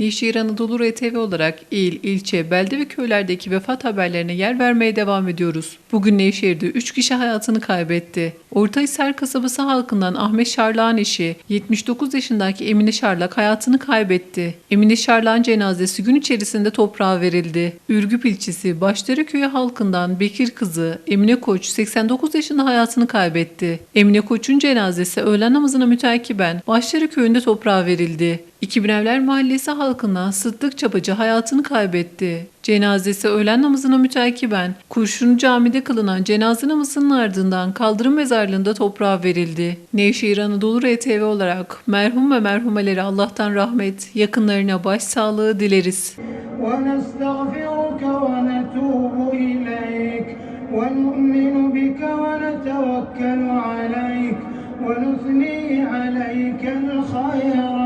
Nişir Anadolu RTV olarak il, ilçe, belde ve köylerdeki vefat haberlerine yer vermeye devam ediyoruz. Bugün Nevşehir'de 3 kişi hayatını kaybetti. Ortahisar kasabası halkından Ahmet Şarlak'ın eşi 79 yaşındaki Emine Şarlak hayatını kaybetti. Emine Şarlak'ın cenazesi gün içerisinde toprağa verildi. Ürgüp ilçesi Başdere köyü halkından Bekir kızı Emine Koç 89 yaşında hayatını kaybetti. Emine Koç'un cenazesi öğlen namazına müteakiben Başdere köyünde toprağa verildi. 2000 Evler Mahallesi halkından Sıddık Çapacı hayatını kaybetti. Cenazesi öğlen namazına müteakiben Kurşun Cami'de kılınan cenaze namazının ardından kaldırım mezarlığında toprağa verildi. Nevşehir Anadolu RTV olarak merhum ve merhumeleri Allah'tan rahmet, yakınlarına başsağlığı dileriz. ونستغفرك ونتوب إليك ونؤمن بك ونتوكل عليك ونثني عليك الخير كله